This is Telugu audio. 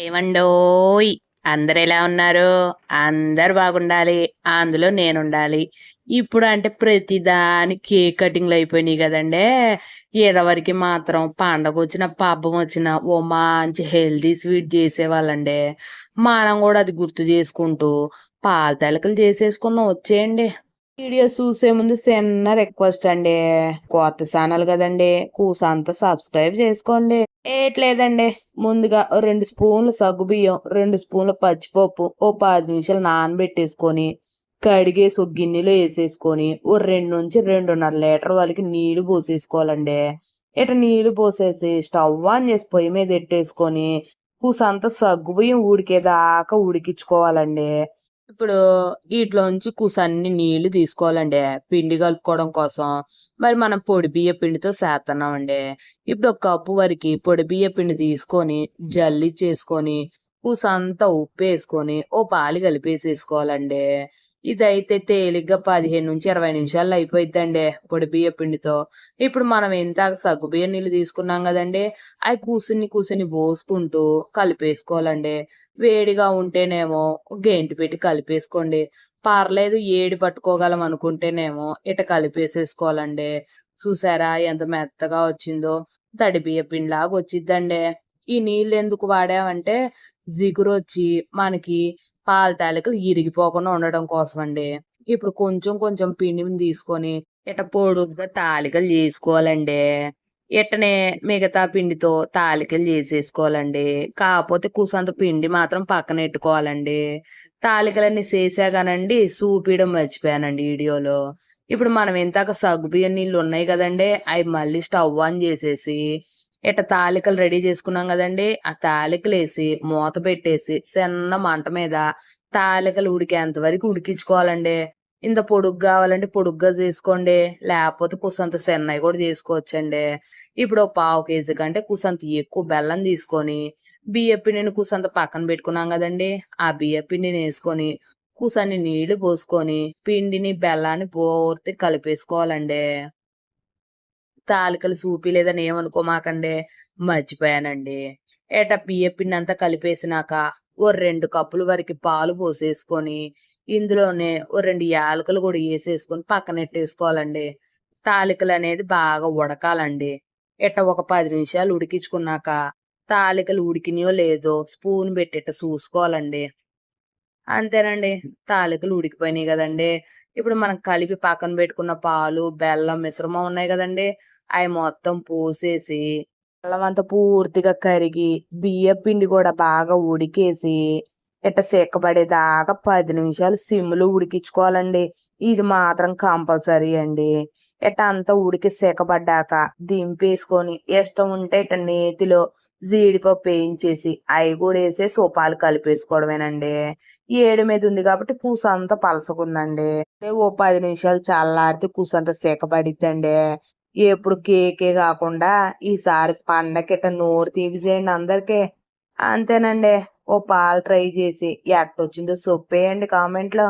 ఏమండోయ్? అందరు ఎలా ఉన్నారు? అందరు బాగుండాలి. అందులో నేను ఉండాలి ఇప్పుడు అంటే ప్రతిదాని కేక్ కటింగ్లు అయిపోయినాయి కదండే. ఏదవరికి మాత్రం పండగ వచ్చిన పబ్బం వచ్చిన ఓ మంచి హెల్దీ స్వీట్ చేసేవాళ్ళండి. మనం కూడా అది గుర్తు చేసుకుంటూ పాల తలకలు చేసేసుకుందాం. వచ్చేయండి. వీడియో చూసే ముందు చిన్న రిక్వెస్ట్ అండి. కొత్త ఛానల్ కదండి. కూసంతా సబ్స్క్రైబ్ చేసుకోండి. ఏట్లేదండి. ముందుగా రెండు స్పూన్ల సగ్గు బియ్యం రెండు స్పూన్ల పచ్చిపప్పు ఓ పది నిమిషాలు నానబెట్టేసుకొని కడిగేసి ఒక గిన్నెలో వేసేసుకొని ఓ రెండు నుంచి రెండున్నర లీటర్ వాళ్ళకి నీళ్ళు పోసేసుకోవాలండి. ఇట నీళ్ళు పోసేసి స్టవ్ ఆన్ చేసి పొయ్యి మీద పెట్టేసుకొని కూసంతా సగ్గు బియ్యం ఉడికేదాకా ఉడికించుకోవాలండి. ఇప్పుడు వీటిలోంచి కూసన్ని నీళ్ళు తీసుకోవాలండి. పిండి కలుపుకోవడం కోసం. మరి మనం పొడి బియ్య పిండితో చేస్తున్నామండి ఇప్పుడు ఒక కప్పు వరకు పొడి బియ్య పిండి తీసుకొని జల్లి చేసుకొని కూసంతా ఉప్పు వేసుకొని ఓ పాలు కలిపేసేసుకోవాలండి. ఇదైతే తేలిగ్గా పదిహేను నుంచి ఇరవై నిమిషాల్లో అయిపోయిద్దండి పొడి బియ్య పిండితో. ఇప్పుడు మనం ఎంత సగ్గు బియ్యం నీళ్ళు తీసుకున్నాం కదండి అవి కూసుని కూసుని పోసుకుంటూ కలిపేసుకోవాలండి. వేడిగా ఉంటేనేమో గేంటి పెట్టి కలిపేసుకోండి. పర్లేదు ఏడి పట్టుకోగలం అనుకుంటేనేమో ఇట కలిపేసేసుకోవాలండి. చూసారా ఎంత మెత్తగా వచ్చిందో తడి బియ్య పిండిలాగా వచ్చిద్దండి. ఈ నీళ్ళు ఎందుకు వాడామంటే జిగురు వచ్చి మనకి పాల తాలికలు ఇరిగిపోకుండా ఉండడం కోసం అండి ఇప్పుడు కొంచెం కొంచెం పిండిని తీసుకొని ఇట పొడుగ్గా తాలికలు చేసుకోవాలండి. ఇట్టనే మిగతా పిండితో తాలికలు చేసేసుకోవాలండి. కాకపోతే కూసంత పిండి మాత్రం పక్కన పెట్టుకోవాలండి. తాలికలన్నీ చేసాగానండి సూపీయడం మర్చిపోయానండి వీడియోలో. ఇప్పుడు మనం ఇంతాక సగ్గు బియ్యం నీళ్ళు ఉన్నాయి కదండి అవి మళ్ళీ స్టవ్ ఆన్ చేసేసి ఇట్ట తాలికలు రెడీ చేసుకున్నాం కదండి. ఆ తాలికలు వేసి మూత పెట్టేసి చిన్న మంట మీద తాలికలు ఉడికేంత వరకు ఉడికించుకోవాలండి. ఇంత పొడుగు కావాలంటే పొడుగ్గా చేసుకోండి. లేకపోతే కుసంత సెన్నై కూడా చేసుకోవచ్చండి. ఇప్పుడు పావు కేజీ కంటే కుసంత ఎక్కువ బెల్లం తీసుకొని బియ్య పిండిని కుసంత పక్కన పెట్టుకున్నాం కదండి. ఆ బియ్య పిండిని వేసుకొని కుసన్ని నీళ్ళు పోసుకొని పిండిని బెల్లాన్ని పూర్తి కలిపేసుకోవాలండి. తాలికలు సూపి లేదని ఏమనుకోమాకండి మర్చిపోయానండి. ఏట బియ్య పిండి అంతా కలిపేసినాక ఓ రెండు కప్పుల వరకు పాలు పోసేసుకొని ఇందులోనే ఓ రెండు యాలకులు కూడా వేసేసుకొని పక్కనెట్టేసుకోవాలండి తాలికలు అనేది బాగా ఉడకాలండి. ఇట్ట ఒక పది నిమిషాలు ఉడికించుకున్నాక తాలికలు ఉడికినాయో లేదో స్పూన్ పెట్టేట చూసుకోవాలండి. అంతేనండి. తాలికలు ఉడికిపోయినాయి కదండి. ఇప్పుడు మనం కలిపి పక్కన పెట్టుకున్న పాలు బెల్లం మిశ్రమం ఉన్నాయి కదండి. అవి మొత్తం పోసేసి బెల్లం అంతా పూర్తిగా కరిగి బియ్య పిండి కూడా బాగా ఉడికేసి ఇట్ట సెక్కబడేదాకా పది నిమిషాలు సిమ్లో ఉడికించుకోవాలండి. ఇది మాత్రం కంపల్సరీ అండి. ఇట్ట అంతా ఉడికి సిక్కబడ్డాక దింపేసుకొని ఇష్టం ఉంటే ఇట్ట నేతిలో జీడిపప్పు వేయించేసి అవి కూడా వేసేసి సోపాలు కలిపేసుకోవడమేనండి. ఏడు మీద ఉంది కాబట్టి కూస అంతా పలసకుందండి ఓ పది నిమిషాలు చల్లారితే కూస అంతా సెకబడిద్దండి ఎప్పుడు కేకే కాకుండా ఈసారి పండకిట నోరు తీపిసేయండి అందరికీ. అంతేనండి. ఓ పాలు ట్రై చేసి ఎట్టొచ్చిందో సొప్పేయండి కామెంట్లో.